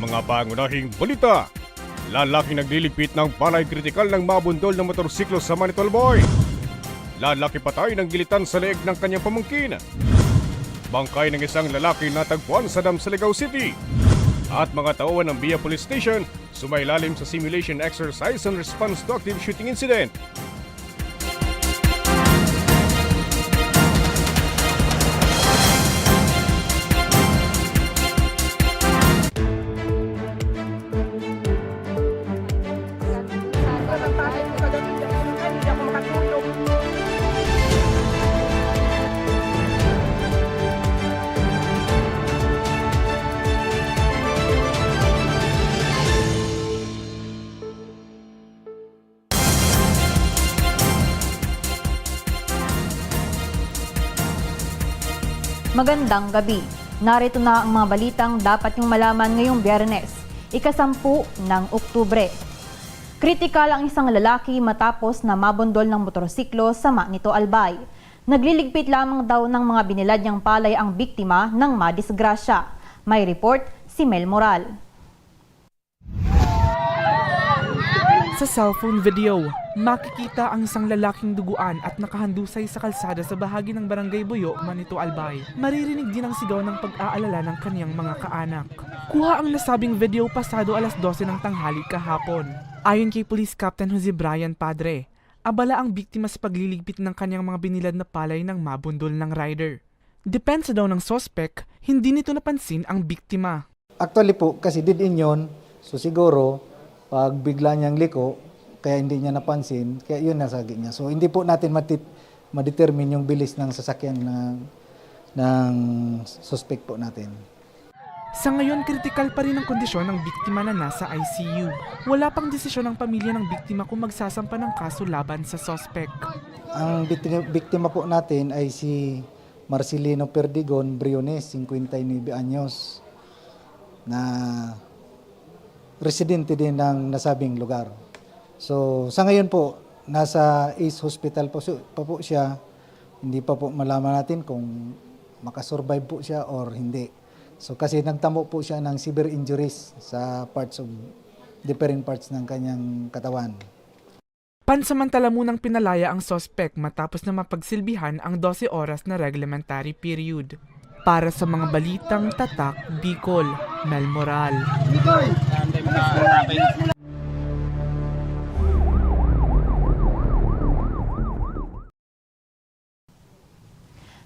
mga pangunahing balita. Lalaki nagliligpit ng palay kritikal ng mabundol ng motorsiklo sa Manitol Boy. Lalaki patay ng gilitan sa leeg ng kanyang pamangkin. Bangkay ng isang lalaki natagpuan sa Dam Siligao City. At mga tauhan ng Bia Police Station sumailalim sa simulation exercise and response to active shooting incident. Magandang gabi. Narito na ang mga balitang dapat yung malaman ngayong biyernes, ikasampu ng Oktubre. Kritikal ang isang lalaki matapos na mabundol ng motorsiklo sa Manito Albay. Nagliligpit lamang daw ng mga binilad niyang palay ang biktima ng madisgrasya. May report si Mel Moral. Sa cellphone video, makikita ang isang lalaking duguan at nakahandusay sa kalsada sa bahagi ng Barangay Buyo, Manito Albay. Maririnig din ang sigaw ng pag-aalala ng kaniyang mga kaanak. Kuha ang nasabing video pasado alas 12 ng tanghali kahapon. Ayon kay Police Captain Jose Brian Padre, abala ang biktima sa pagliligpit ng kanyang mga binilad na palay ng mabundol ng rider. Depensa daw ng sospek, hindi nito napansin ang biktima. Actually po, kasi did in yun, so siguro, pag bigla niyang liko, kaya hindi niya napansin, kaya yun nasagi niya. So hindi po natin matit ma-determine yung bilis ng sasakyan ng, ng suspect po natin. Sa ngayon, kritikal pa rin ang kondisyon ng biktima na nasa ICU. Wala pang desisyon ng pamilya ng biktima kung magsasampa ng kaso laban sa sospek. Ang biktima, biktima po natin ay si Marcelino Perdigon Briones, 59 anyos, na residente din ng nasabing lugar. So, sa ngayon po, nasa East Hospital po, pa po siya. Hindi pa po malaman natin kung makasurvive po siya or hindi. So, kasi nagtamo po siya ng severe injuries sa parts of different parts ng kanyang katawan. Pansamantala munang pinalaya ang sospek matapos na mapagsilbihan ang 12 oras na reglementary period. Para sa mga balitang tatak, Bicol, Mel Moral.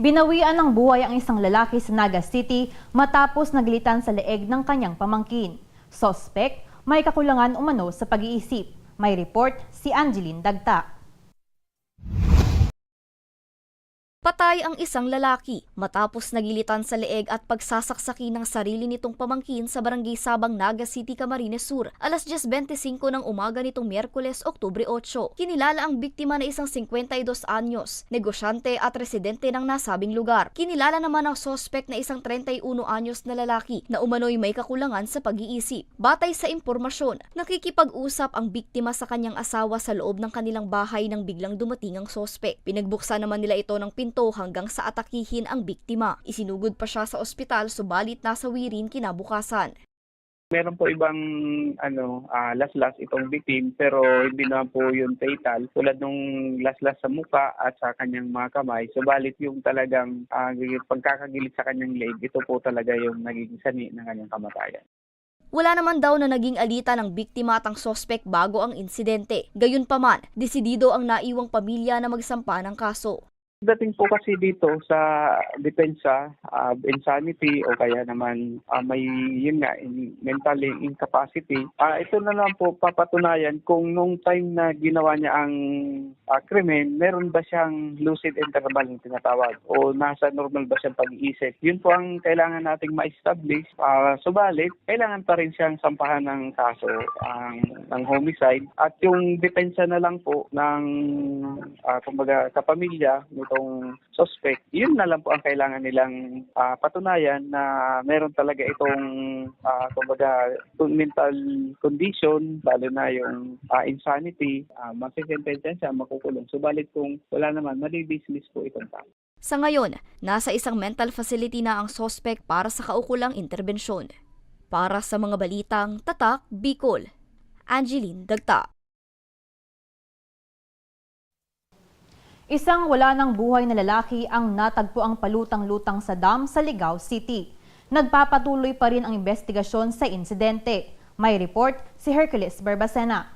Binawian ng buhay ang isang lalaki sa Naga City matapos naglitan sa leeg ng kanyang pamangkin. Sospek, may kakulangan umano sa pag-iisip. May report si Angeline Dagta. Patay ang isang lalaki matapos nagilitan sa leeg at pagsasaksaki ng sarili nitong pamangkin sa barangay Sabang Naga City, Camarines Sur, alas 10.25 ng umaga nitong Miyerkules, Oktubre 8. Kinilala ang biktima na isang 52 anyos, negosyante at residente ng nasabing lugar. Kinilala naman ang sospek na isang 31 anyos na lalaki na umano'y may kakulangan sa pag-iisip. Batay sa impormasyon, nakikipag-usap ang biktima sa kanyang asawa sa loob ng kanilang bahay nang biglang dumating ang sospek. Pinagbuksan naman nila ito ng pinto hanggang sa atakihin ang biktima. Isinugod pa siya sa ospital subalit nasa wirin kinabukasan. Meron po ibang ano ah, laslas itong victim pero hindi naman po yun fatal tulad nung laslas sa muka at sa kanyang mga kamay. Subalit yung talagang ah, pagkakagilid sa kanyang leg, ito po talaga yung naging sani ng kanyang kamatayan. Wala naman daw na naging alita ng biktima at ang sospek bago ang insidente. Gayunpaman, desidido ang naiwang pamilya na magsampa ng kaso. Dating po kasi dito sa depensa, ah, insanity o kaya naman ah, may yun nga, in- mentally incapacity, ah, ito na lang po papatunayan kung nung time na ginawa niya ang ah, krimen, meron ba siyang lucid interval na tinatawag o nasa normal ba siyang pag-iisip. Yun po ang kailangan nating ma-establish. Ah, subalit, kailangan pa rin siyang sampahan ng kaso ang ng homicide at yung depensa na lang po ng ah, kumbaga kapamilya nitong suspect, yun na lang po ang kailangan nilang ah, patunayan na meron talaga itong ah, kumbaga mental condition, lalo na yung ah, insanity, uh, masisentensya siya, makukulong. Subalit kung wala naman, mali-dismiss po itong tao. Sa ngayon, nasa isang mental facility na ang sospek para sa kaukulang interbensyon. Para sa mga balitang Tatak Bicol, Angeline Dagta. Isang wala ng buhay na lalaki ang natagpo ang palutang-lutang sa dam sa Ligao City. Nagpapatuloy pa rin ang investigasyon sa insidente. May report si Hercules Barbacena.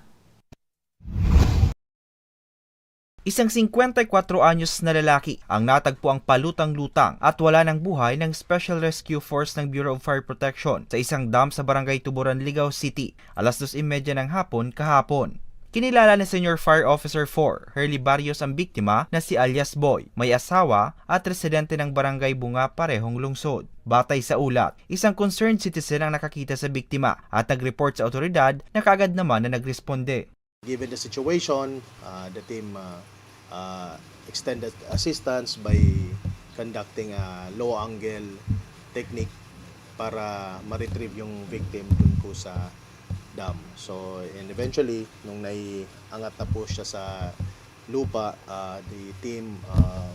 Isang 54 anyos na lalaki ang natagpo ang palutang-lutang at wala ng buhay ng Special Rescue Force ng Bureau of Fire Protection sa isang dam sa barangay Tuburan, Ligao City, alas 2.30 ng hapon kahapon. Kinilala ni Senior Fire Officer 4, Hurley Barrios ang biktima na si alias Boy, may asawa at residente ng barangay Bunga parehong lungsod. Batay sa ulat, isang concerned citizen ang nakakita sa biktima at nag-report sa otoridad na kaagad naman na nagresponde. Given the situation, uh, the team uh, uh, extended assistance by conducting a low angle technique para ma-retrieve yung victim dun po sa dam. So, and eventually, nung naiangat na po siya sa lupa, uh, the team uh,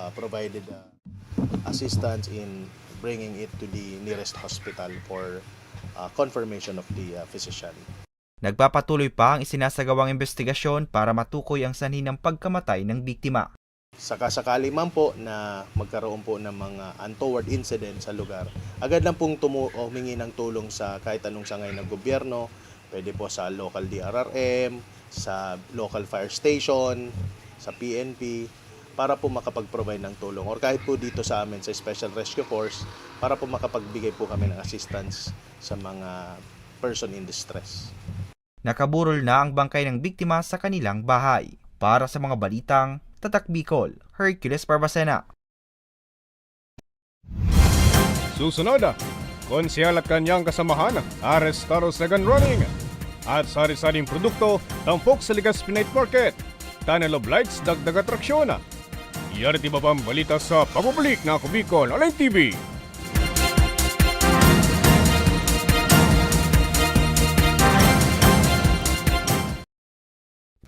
uh, provided uh, assistance in bringing it to the nearest hospital for uh, confirmation of the uh, physician. Nagpapatuloy pa ang isinasagawang investigasyon para matukoy ang sanhi ng pagkamatay ng biktima. Sakasakali man po na magkaroon po ng mga untoward incident sa lugar, agad lang pong tumu humingi ng tulong sa kahit anong sangay ng gobyerno, pwede po sa local DRRM, sa local fire station, sa PNP, para po makapag-provide ng tulong. Or kahit po dito sa amin sa Special Rescue Force, para po makapagbigay po kami ng assistance sa mga person in distress. Nakaburol na ang bangkay ng biktima sa kanilang bahay. Para sa mga balitang Tatak Bicol, Hercules Barbacena. Susunod, konsyal at kanyang kasamahan, arestado sa gun running. At sari-saring produkto, tampok sa Ligas Night Market. Tunnel of Lights, dagdag atraksyon. Yariti ba pang balita sa pagbabalik na ako Bicol Online TV.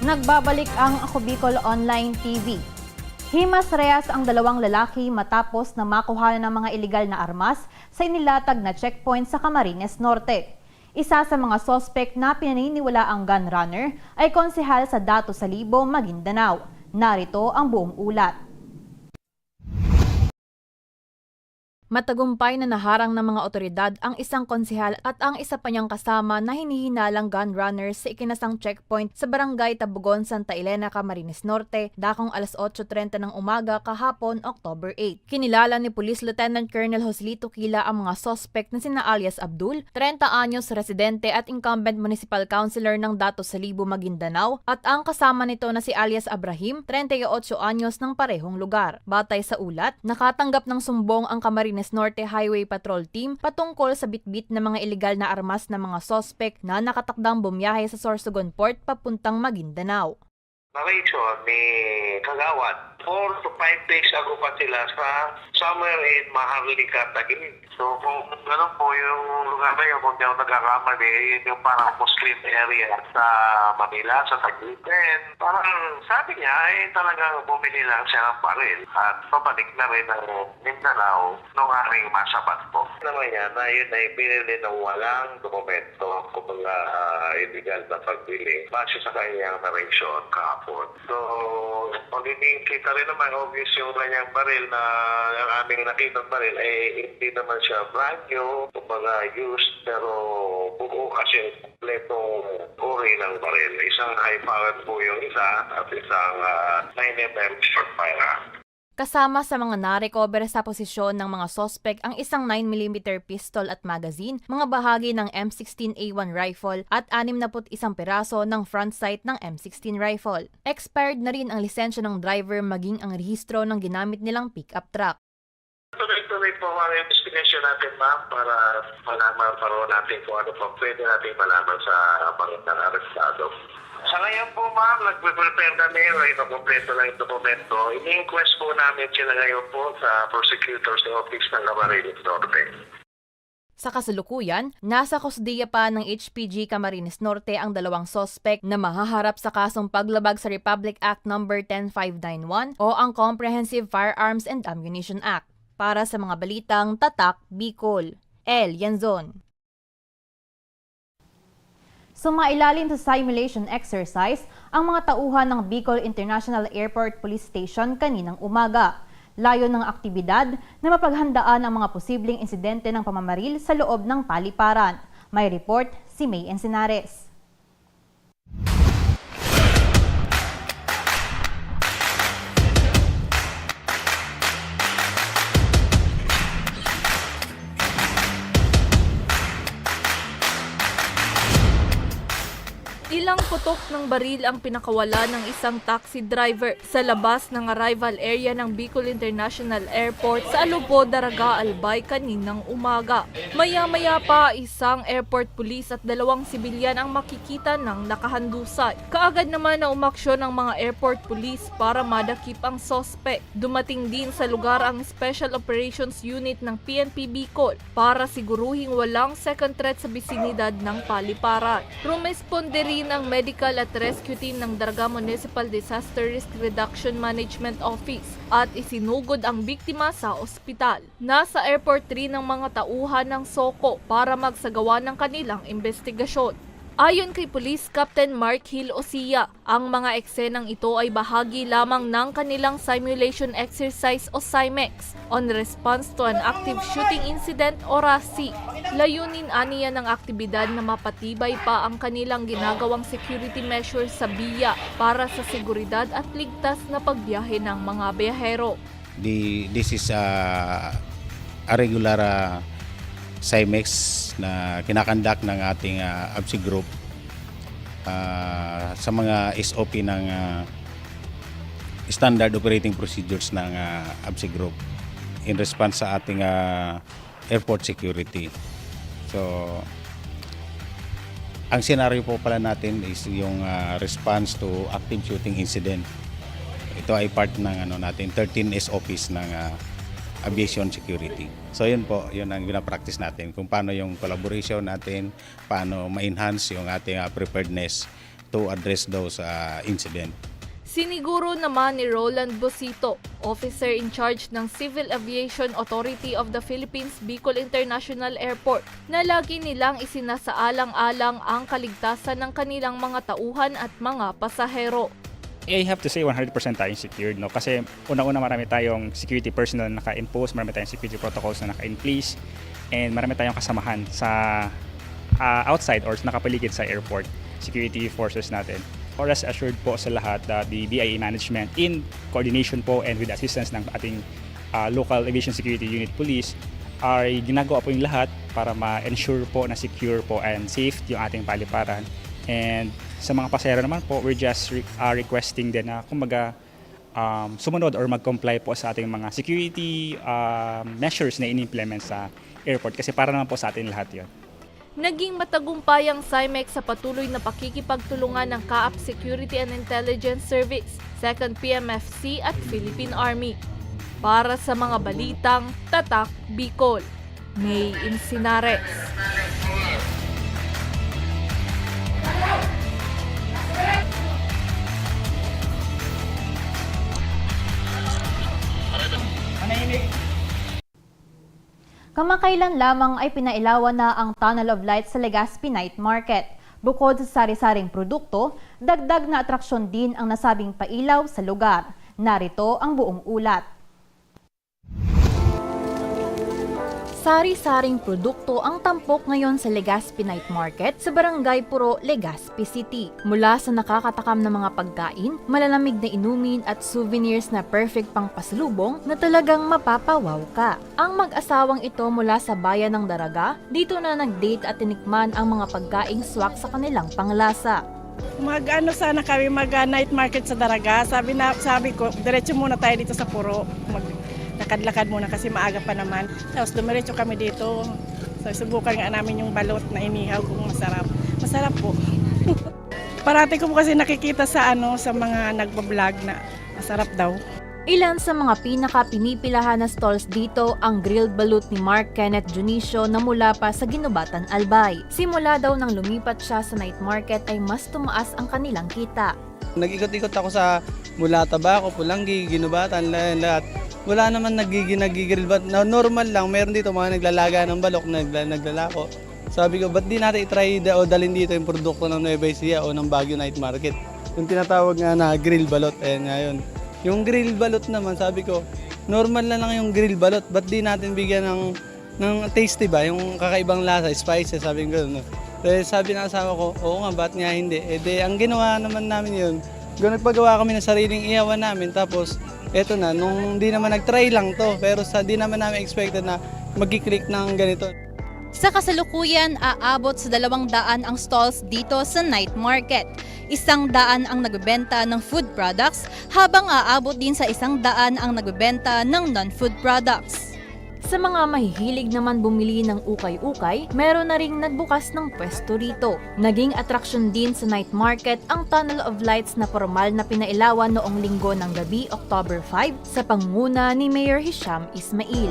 Nagbabalik ang Ako Bicol Online TV. Himas Reyes ang dalawang lalaki matapos na makuha ng mga ilegal na armas sa inilatag na checkpoint sa Camarines Norte. Isa sa mga sospek na pinaniniwala ang gun ay konsehal sa Dato Salibo, Maguindanao. Narito ang buong ulat. Matagumpay na naharang ng mga otoridad ang isang konsehal at ang isa pa niyang kasama na hinihinalang gun runners sa ikinasang checkpoint sa barangay Tabugon, Santa Elena, Camarines Norte, dakong alas 8.30 ng umaga kahapon, October 8. Kinilala ni Police Lieutenant Colonel Joselito Kila ang mga suspect na sina alias Abdul, 30 anyos residente at incumbent municipal councilor ng Dato Salibo, Maguindanao, at ang kasama nito na si alias Abrahim, 38 anyos ng parehong lugar. Batay sa ulat, nakatanggap ng sumbong ang Camarines Norte Highway Patrol Team patungkol sa bitbit ng mga ilegal na armas ng mga sospek na nakatakdang bumiyahe sa Sorsogon Port papuntang Maguindanao. narration ni Kagawad. Four to five days ago pa sila sa somewhere in Maharlika, Taguig. So kung ganun po yung lugar na yun, kung di ako nagkakamali, yun yung parang Muslim area sa Manila, sa Taguig. Then parang sabi niya ay talagang bumili lang siya ng baril at pabalik na rin ng Mindanao nung aring masabat po. Naman yan na yun ay binili ng walang dokumento kung mga ah, illegal na pagbili base sa kanyang narration kahapon. So, kung kita rin naman obvious yung kanyang baril na yung aming nakitang baril ay hindi naman siya brand new, kumbaga used, pero buo kasi kompletong uri ng baril. Isang high powered po yung isa at isang ah, 9mm short fire. Kasama sa mga narecover sa posisyon ng mga sospek ang isang 9mm pistol at magazine, mga bahagi ng M16A1 rifle at 61 piraso ng front sight ng M16 rifle. Expired na rin ang lisensya ng driver maging ang rehistro ng ginamit nilang pickup truck. Tuloy-tuloy po ang investigation natin, ma'am, para malaman pa natin kung ano pa pwede natin malaman sa mga arestado. Sa ngayon po, ma'am, nagpe-prepare kami, right, kompleto lang yung dokumento. Ini-inquest po namin sila ngayon po sa prosecutor's office ng Camarines Norte. Sa kasalukuyan, nasa kusdiya pa ng HPG Camarines Norte ang dalawang sospek na mahaharap sa kasong paglabag sa Republic Act No. 10591 o ang Comprehensive Firearms and Ammunition Act. Para sa mga balitang Tatak, Bicol, El Yanzon. Sumailalim sa simulation exercise ang mga tauhan ng Bicol International Airport Police Station kaninang umaga. Layo ng aktibidad na mapaghandaan ang mga posibleng insidente ng pamamaril sa loob ng paliparan. May report si May Encinares. Ilang putok ng baril ang pinakawala ng isang taxi driver sa labas ng arrival area ng Bicol International Airport sa Alubo, Daraga, Albay kaninang umaga. Maya-maya pa isang airport police at dalawang sibilyan ang makikita ng nakahandusay. Kaagad naman na umaksyon ng mga airport police para madakip ang sospek. Dumating din sa lugar ang Special Operations Unit ng PNP Bicol para siguruhing walang second threat sa bisinidad ng paliparan. Rumesponde rin ang medical at rescue team ng Daraga Municipal Disaster Risk Reduction Management Office at isinugod ang biktima sa ospital. Nasa airport rin ng mga tauhan ng Soko para magsagawa ng kanilang investigasyon. Ayon kay Police Captain Mark Hill Osia, ang mga eksenang ito ay bahagi lamang ng kanilang simulation exercise o SIMEX on response to an active shooting incident o RASI. Layunin aniya ng aktibidad na mapatibay pa ang kanilang ginagawang security measures sa biya para sa seguridad at ligtas na pagbiyahe ng mga biyahero. The, this is a, a regular uh, CIMEX na kinakandak ng ating uh, ABSI group uh, sa mga SOP ng uh, standard operating procedures ng uh, ABSI group in response sa ating uh, airport security. So ang scenario po pala natin is yung uh, response to active shooting incident. Ito ay part ng ano natin 13 SOPs ng uh, aviation security. So yun po, yun ang pinapractice natin kung paano yung collaboration natin, paano ma-enhance yung ating uh, preparedness to address those uh, incident. Siniguro naman ni Roland Bosito, officer in charge ng Civil Aviation Authority of the Philippines Bicol International Airport, na lagi nilang isinasaalang-alang ang kaligtasan ng kanilang mga tauhan at mga pasahero. I have to say 100% tayong secured no kasi una-una marami tayong security personnel na naka-impose, marami tayong security protocols na naka-in-place and marami tayong kasamahan sa uh, outside or nakapaligid sa airport security forces natin. For rest assured po sa lahat that the BIA management in coordination po and with assistance ng ating uh, local aviation security unit police ay ginagawa po yung lahat para ma-ensure po na secure po and safe yung ating paliparan. And sa mga pasahero naman po, we're just re- uh, requesting din na kumbaga um, sumunod or mag-comply po sa ating mga security um, measures na in-implement sa airport kasi para naman po sa atin lahat yon. Naging matagumpay ang CIMEX sa patuloy na pakikipagtulungan ng CAAP Security and Intelligence Service, 2nd PMFC at Philippine Army. Para sa mga balitang Tatak Bicol, May Insinares. Kamakailan lamang ay pinailawan na ang Tunnel of Light sa Legazpi Night Market. Bukod sa sari-saring produkto, dagdag na atraksyon din ang nasabing pailaw sa lugar. Narito ang buong ulat. Sari-saring produkto ang tampok ngayon sa Legazpi Night Market sa Barangay Puro, Legazpi City. Mula sa nakakatakam na mga pagkain, malalamig na inumin at souvenirs na perfect pang pasalubong na talagang mapapawaw ka. Ang mag-asawang ito mula sa bayan ng Daraga, dito na nag-date at tinikman ang mga pagkaing swak sa kanilang panglasa. Mag-ano sana kami mag uh, market sa Daraga. Sabi na sabi ko, diretso muna tayo dito sa Puro. Mag lakad-lakad muna kasi maaga pa naman. Tapos dumiretso kami dito. So subukan nga namin yung balot na inihaw kung masarap. Masarap po. Parati ko po kasi nakikita sa ano sa mga nagba-vlog na masarap daw. Ilan sa mga pinaka-pinipilahan na stalls dito ang grilled balut ni Mark Kenneth Junicio na mula pa sa Ginubatan Albay. Simula daw nang lumipat siya sa night market ay mas tumaas ang kanilang kita. Nag-ikot-ikot ako sa mula Tabaco, Pulanggi, Ginubatan, lahat. Wala naman nagigrill but normal lang. Meron dito mga naglalaga ng balok, nagla, naglalako. Sabi ko, ba't di natin itry da, o dalhin dito yung produkto ng Nueva Ecija o ng Baguio Night Market? Yung tinatawag nga na grill balot, ayan nga yun. Yung grill balot naman, sabi ko, normal na lang yung grill balot. Ba't di natin bigyan ng, ng tasty ba? Yung kakaibang lasa, spices, sabi ko gano'n. Eh, sabi ng asawa ko, oo nga, ba't nga hindi? Eh, de, ang ginawa naman namin yun, nagpagawa kami ng sariling iyawan namin, tapos eto na, nung di naman nag-try lang to, pero sa di naman namin expected na mag-click ng ganito. Sa kasalukuyan, aabot sa dalawang daan ang stalls dito sa night market. Isang daan ang nagbebenta ng food products, habang aabot din sa isang daan ang nagbebenta ng non-food products. Sa mga mahihilig naman bumili ng ukay-ukay, meron na ring nagbukas ng pwesto rito. Naging atraksyon din sa night market ang Tunnel of Lights na formal na pinailawan noong linggo ng gabi, October 5, sa pangunguna ni Mayor Hisham Ismail.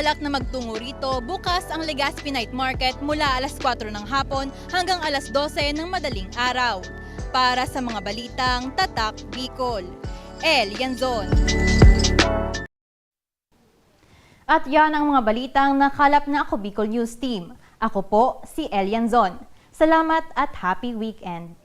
Nagbabalak na magtungo rito, bukas ang Legazpi Night Market mula alas 4 ng hapon hanggang alas 12 ng madaling araw. Para sa mga balitang Tatak Bicol. El Yanzon. At yan ang mga balitang nakalap na ako Bicol News Team. Ako po si Elian Zon. Salamat at happy weekend!